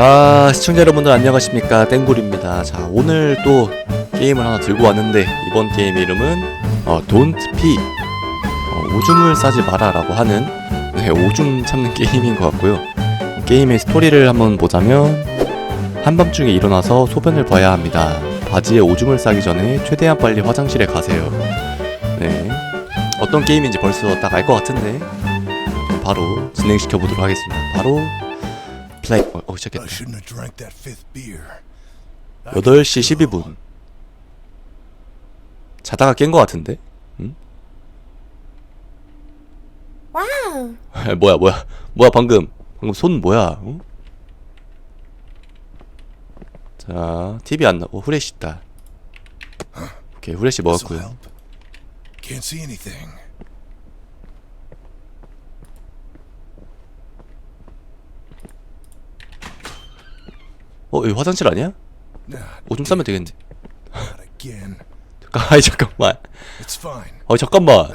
자 시청자 여러분들 안녕하십니까? 땡굴입니다. 자 오늘 또 게임을 하나 들고 왔는데 이번 게임 이름은 어, Don't Pee 어, 오줌을 싸지 마라 라고 하는 네, 오줌 참는 게임인 것 같고요. 게임의 스토리를 한번 보자면 한밤중에 일어나서 소변을 봐야 합니다. 바지에 오줌을 싸기 전에 최대한 빨리 화장실에 가세요. 네. 어떤 게임인지 벌써 딱 알 것 같은데 바로 진행시켜 보도록 하겠습니다. 바로 플레이 어, 어 시작했다 I shouldn't have drank that fifth beer. 8시 12분 자다가 깬 거 같은데? 응? 와우. 뭐야 뭐야 뭐야 방금 방금 손 뭐야 어? 자 TV 안 나고 후레쉬 있다 오케이 후레쉬 This'll 먹었고요 help. Can't see anything. 어 여기 화장실 아니야? 오줌 싸면 되겠네 not again. 잠깐 아이 잠깐만. 어 잠깐만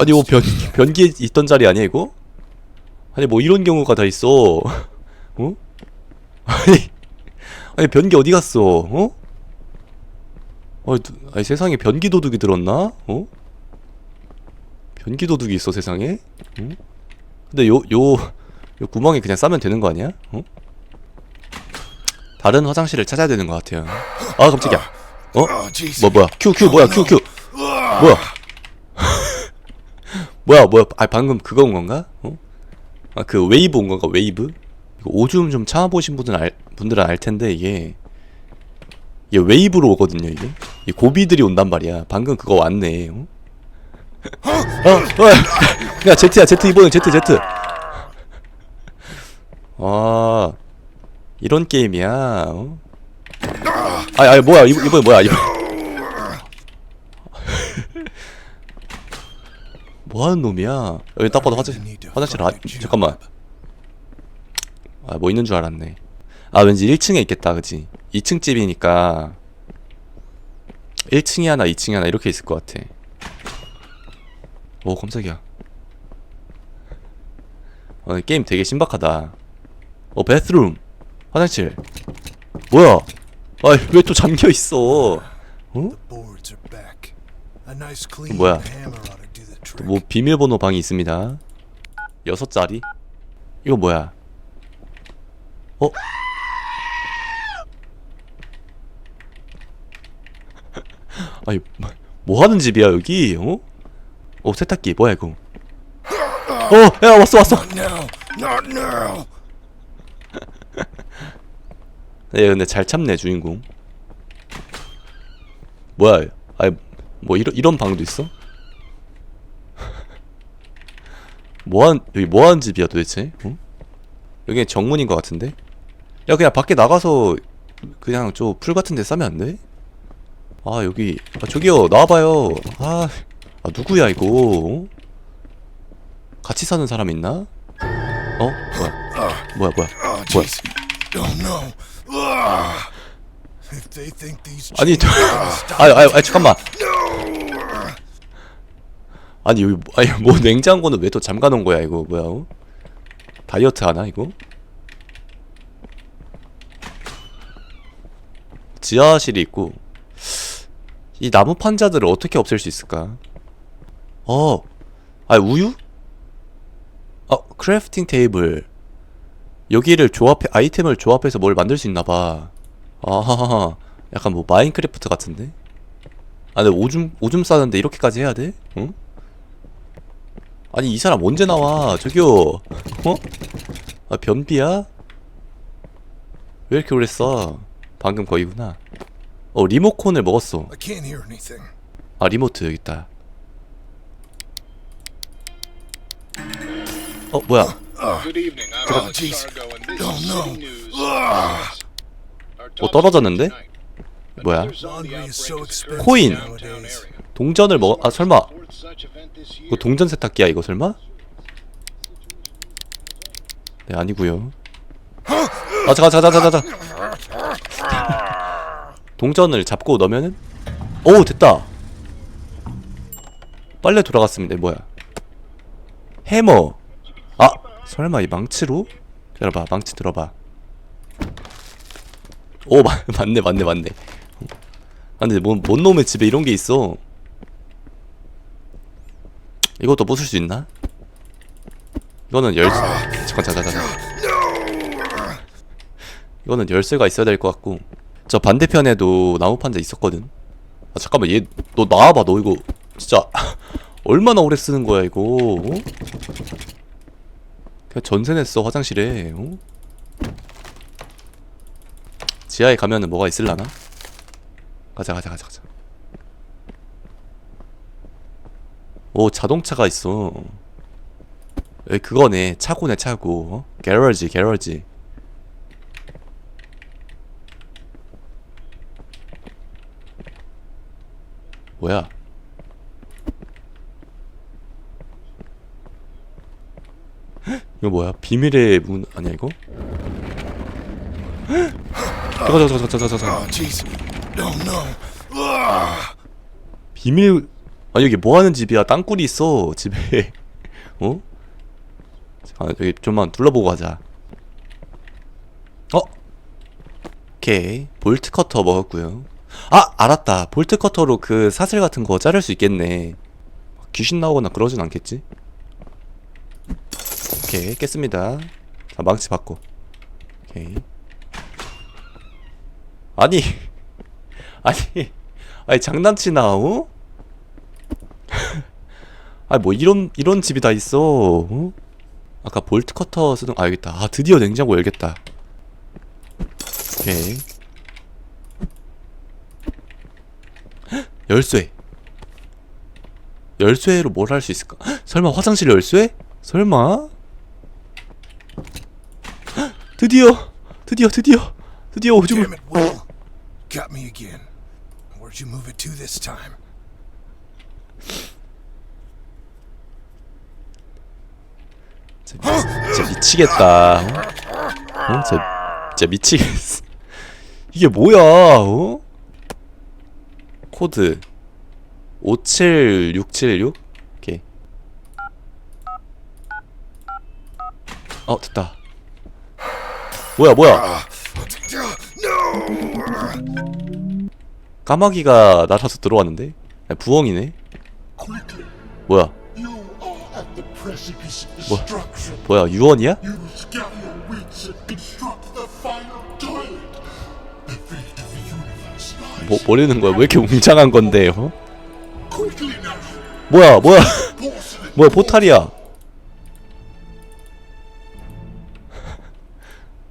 아니 뭐 변. 변기에 있던 자리 아니야 이거? 아니 뭐 이런 경우가 다 있어 어? 아니 아니 변기 어디 갔어 어? 아니, 누- 아니 세상에 변기 도둑이 들었나? 어? 변기 도둑이 있어 세상에? 어? 근데 요 요 요 구멍에 그냥 싸면 되는 거 아니야? 어? 다른 화장실을 찾아야 되는 것 같아요 아 깜짝이야 어? Oh, Jesus. 뭐 뭐야 큐 큐 뭐야 큐 큐 뭐야 뭐야 뭐야 아 방금 그거 온 건가? 어? 아그 웨이브 온 건가 웨이브? 오줌 좀 참아보신 분들은 알, 분들은 알 텐데 이게 이게 웨이브로 오거든요 이게 이 고비들이 온단 말이야 방금 그거 왔네 어? 어, 어, 야 제트야 제트 이번엔 제트 제트 아 이런 게임이야 어? 아니 아니 뭐야? 이번 이번에 뭐야? 이번 뭐하는 놈이야? 여기 딱 봐도 화장실 화장실 아 잠깐만. 아 뭐 있는 줄 알았네. 아 왠지 1층에 있겠다 그치 2층 집이니까. 1층이 하나 2층이 하나 이렇게 있을 것 같아. 오 깜짝이야. 어, 게임 되게 신박하다. 어 베스룸 화장실 뭐야 아왜 또 잠겨있어 어? Nice clean 뭐야? 뭐 비밀번호 방이 있습니다. 여섯 자리? 이거 뭐야? 어? 아니 뭐, 뭐 하는 집이야 여기? 어? 어 세탁기 뭐야 이거? 어, 야 왔어 왔어. 얘 근데 잘 참네 주인공. 뭐야? 아니 뭐 이런 이런 방도 있어? 뭐한 여기 뭐하는 집이야 도대체? 어? 여기 정문인 것 같은데? 야 그냥 밖에 나가서 그냥 저 풀 같은 데 싸면 안 돼? 아 여기 아 저기요 나와봐요 아, 아 누구야 이거 어? 같이 사는 사람 있나? 어? 뭐야 뭐야 뭐야 Oh, 뭐야 아니 저, 아니, 아니, 아니 잠깐만. 아니 여기 뭐- 아니 뭐 냉장고는 왜 또 잠가 놓은 거야 이거 뭐야 어? 다이어트 하나 이거? 지하실이 있고 이 나무 판자들을 어떻게 없앨 수 있을까? 어, 아 우유? 어 크래프팅 테이블 여기를 조합해 아이템을 조합해서 뭘 만들 수 있나봐. 아, 약간 뭐 마인크래프트 같은데? 아, 근데 오줌 오줌 싸는데 이렇게까지 해야 돼? 응? 아니 이 사람 언제 나와? 저기요. 어? 아 변비야? 왜 이렇게 오래 써? 방금 거의구나. 어 리모컨을 먹었어. 아 리모트 여기 있다. 어 뭐야? Good evening. I'm Oh, Alex jeez. Sargo, and this Oh, is no. City News. Ah. Our 뭐 top 떨어졌는데? story tonight. 뭐야? Another zombie Laundry is outbreak so has expensive occurred 코인. in the downtown nowadays. area. 동전을 먹어? 아 설마? Fourth such event this year. 이거 동전 세탁기야 이거 설마? 네 아니고요. 아 잠깐 잠깐 잠깐 잠깐. 동전을 잡고 넣으면은 오 됐다. 빨래 돌아갔습니다. 뭐야? 해머. 아 설마 이 망치로? 기다려봐 망치 들어봐. 오 맞, 맞네 맞네 맞네 아 근데 뭔, 뭔 놈의 집에 이런 게 있어 이것도 부술 수 있나? 이거는 열쇠 잠깐 잠깐 잠깐 이거는 열쇠가 있어야 될 것 같고 저 반대편에도 나무 판자 있었거든 아 잠깐만 얘 너 나와봐 너 이거 진짜 얼마나 오래 쓰는 거야 이거 어? 그냥 전세 냈어 화장실에? 어? 지하에 가면은 뭐가 있을라나? 가자 가자 가자 가자. 오 자동차가 있어. 에 그거네. 차고네 차고. 어? 게러지 게러지. 뭐야 이거 뭐야 비밀의 문 아니야 이거? 헉! 잠깐 잠깐 잠깐 잠깐 잠깐. 비밀 아니 여기 뭐 하는 집이야 땅굴이 있어 집에 어? 아 여기 좀만 둘러보고 가자 어? 오케이 볼트 커터 먹었고요 아 알았다 볼트 커터로 그 사슬 같은 거 자를 수 있겠네 귀신 나오거나 그러진 않겠지? 오케이 깼습니다. 자 망치 받고. 오케이. 아니 아니 아니 장난치나 어? 아니 뭐 이런 이런 집이 다 있어. 어? 아까 볼트 커터 쓰는 아 여기 있다. 아 드디어 냉장고 열겠다. 오케이. 헉, 열쇠. 열쇠로 뭘 할 수 있을까? 헉, 설마 화장실 열쇠? 설마? 헉, 드디어 드디어 드디어 드디어 오줌을. Got me again. Where'd you move it to this time? 진짜, 미- 미치겠다. 어? 어? 진짜, 진짜 미치겠어. 이게 뭐야? 어? 코드 57676? 오케이. 어 됐다. 뭐야 뭐야? 까마귀가 날아서 들어왔는데? 부엉이네. 뭐야? destruction. 뭐야 유언이야? 뭐 뭐라는 거야? 왜 이렇게 웅장한 건데? 어? Quickly now, 뭐야 뭐야? 뭐야 포탈이야?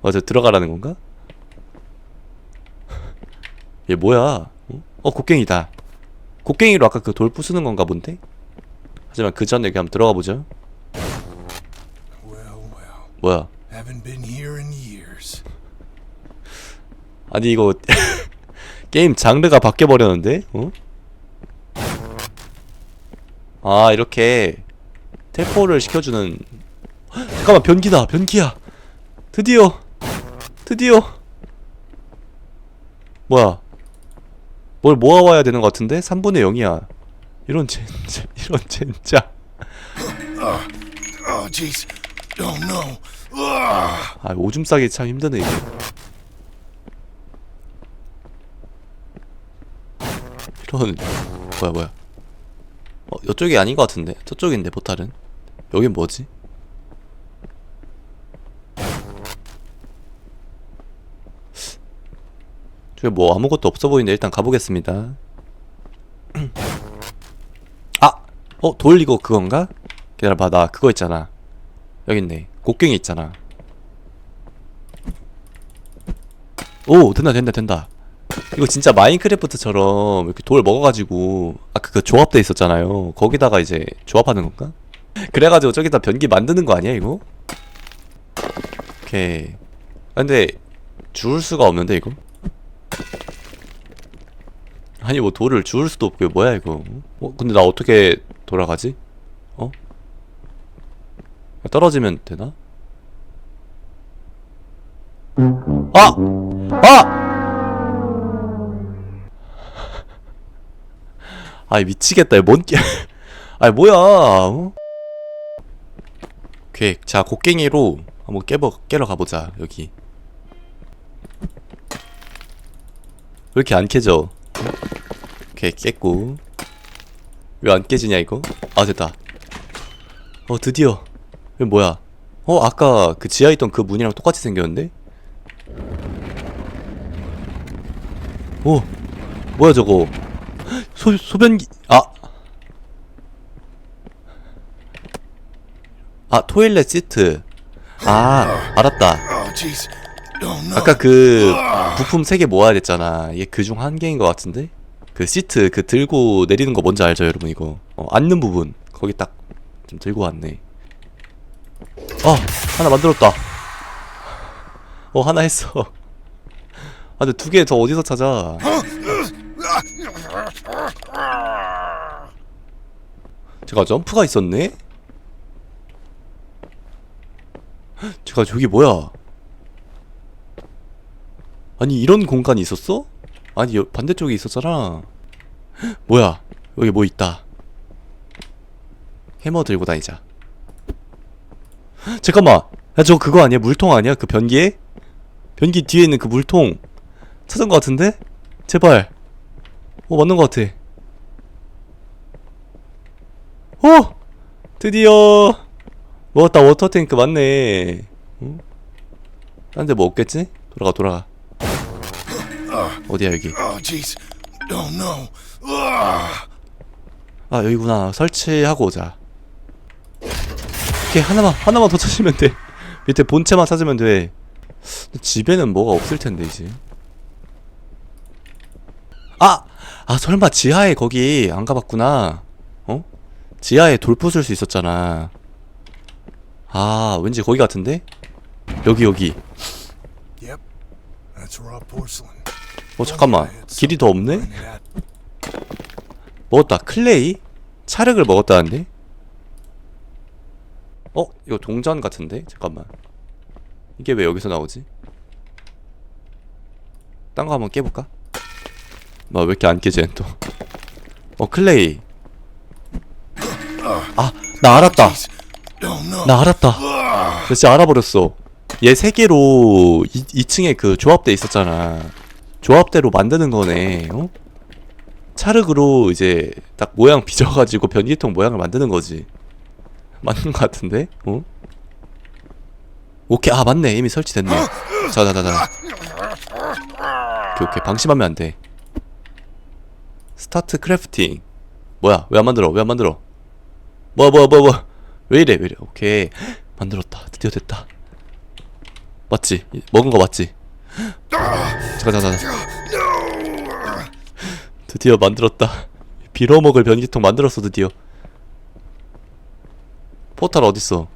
맞아 들어가라는 건가? 얘 뭐야? 어? 어 곡괭이다. 곡괭이로 아까 그 돌 부수는 건가 본데? 하지만 그 전에 한번 들어가 보죠. 뭐야? 아니 이거 게임 장르가 바뀌어 버렸는데? 어? 아 이렇게 텔포를 시켜주는 헉, 잠깐만 변기다 변기야 드디어 드디어. 뭐야? 뭘 모아와야 되는 것 같은데? 3분의 0이야. 이런 젠자 이런 젠자 no. Ugh. 아 오줌 싸기 참 힘드네 이게. 이런 뭐야 뭐야. 어 이쪽이 아닌 것 같은데? 저쪽인데 보탈은? 여긴 뭐지? 저기 뭐 아무것도 없어 보이는데 일단 가보겠습니다 아! 어? 돌 이거 그건가? 기다려봐 나 그거 있잖아 여기 있네 곡괭이 있잖아 오 된다 된다 된다 이거 진짜 마인크래프트처럼 이렇게 돌 먹어가지고 아까 그 조합돼 있었잖아요 거기다가 이제 조합하는 건가? 그래가지고 저기다 변기 만드는 거 아니야 이거? 오케이 아, 근데 주울 수가 없는데 이거? 아니 뭐 돌을 주울 수도 없고 뭐야 이거 어 근데 나 어떻게 돌아가지? 어? 떨어지면 되나? 아! 아! 아이 미치겠다 뭔 끼... 아이 뭐야 어? 오케이 자 곡괭이로 한번 깨버 깨러 가보자 여기 이렇게 안 깨져? 오케이 깼고 왜 안 깨지냐 이거? 아 됐다 어 드디어 이거 뭐야 어 아까 그 지하에 있던 그 문이랑 똑같이 생겼는데? 오 뭐야 저거 소, 소변기 아 아, 토일렛 시트. 아, 알았다. 아까 그 부품 세개 모아야 됐잖아. 이게 그중 한 개인 것 같은데? 그 시트 그 들고 내리는 거 뭔지 알죠, 여러분 이거? 어, 앉는 부분 거기 딱 좀 들고 왔네. 어, 하나 만들었다. 어, 하나 했어. 아, 근데 두 개 더 어디서 찾아? 제가 점프가 있었네? 제가 저기 뭐야? 아니 이런 공간이 있었어? 아니 여, 반대쪽에 있었잖아. 뭐야? 여기 뭐 있다. 해머 들고 다니자. 잠깐만. 야 저거 그거 아니야? 물통 아니야? 그 변기에? 변기 뒤에 있는 그 물통. 찾은 것 같은데? 제발. 어 맞는 것 같아. 어! 드디어. 먹었다. 워터탱크 맞네. 응? 딴데 뭐 없겠지? 돌아가 돌아가 어디야 여기 no. Ugh. 아 여기구나 설치하고 오자 오케이 하나만 하나만 더 찾으면 돼 밑에 본체만 찾으면 돼 집에는 뭐가 없을 텐데 이제 아! 아 설마 지하에 거기 안 가봤구나 어? 지하에 돌 부술 수 있었잖아 아 왠지 거기 같은데? 여기 여기 Yep. That's raw porcelain. 어 잠깐만 길이 더 없네? 먹었다 클레이? 찰흙을 먹었다는데? 어? 이거 동전 같은데? 잠깐만 이게 왜 여기서 나오지? 딴 거 한번 깨볼까? 뭐왜 이렇게 안 깨져 또? 어 클레이 아 나 알았다. 나 알았다 나 진짜 알아버렸어 얘 세 개로 2, 2층에 그 조합대 있었잖아 조합대로 만드는 거네 어? 찰흙으로 이제 딱 모양 빚어가지고 변기통 모양을 만드는 거지. 맞는 거 같은데? 어? 오케이. 아 맞네. 이미 설치됐네. 자자자자. 오케이 오케이. 방심하면 안 돼. 스타트 크래프팅. 뭐야? 왜 안 만들어? 왜 안 만들어? 뭐야 뭐야 뭐야 뭐야? 왜 이래 왜 이래? 오케이. 만들었다. 드디어 됐다. 맞지? 이- 먹은 거 맞지 잠깐 잠깐 잠깐 드디어 만들었다. 빌어먹을 변기통 만들었어 드디어. 포탈 어딨어?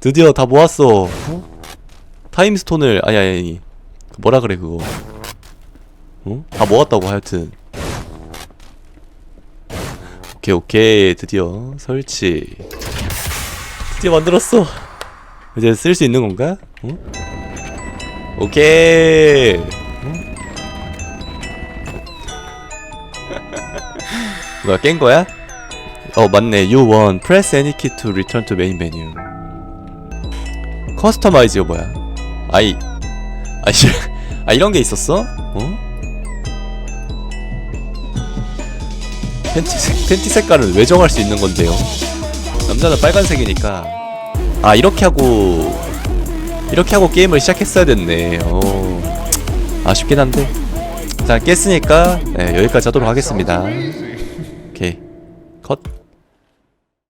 드디어 다 모았어. 어? 타임스톤을 아니 아니 아니. 그 뭐라 그래 그거? 어? 다 모았다고 하여튼. 오케이 오케이 드디어 설치. 드디어 만들었어. 이제 쓸 수 있는 건가? 어? 오케이 어? 뭐야 깬 거야? 어 맞네 You won Press any key to return to main menu 커스터마이즈가 뭐야 아이 아, 씨, 아 이런 게 있었어? 어? 팬티, 색, 팬티 색깔은 왜 정할 수 있는 건데요? 남자는 빨간색이니까 아 이렇게 하고 이렇게 하고 게임을 시작했어야 됐네. 어 아쉽긴 한데. 자 깼으니까 네, 여기까지 하도록 하겠습니다. 오케이. 컷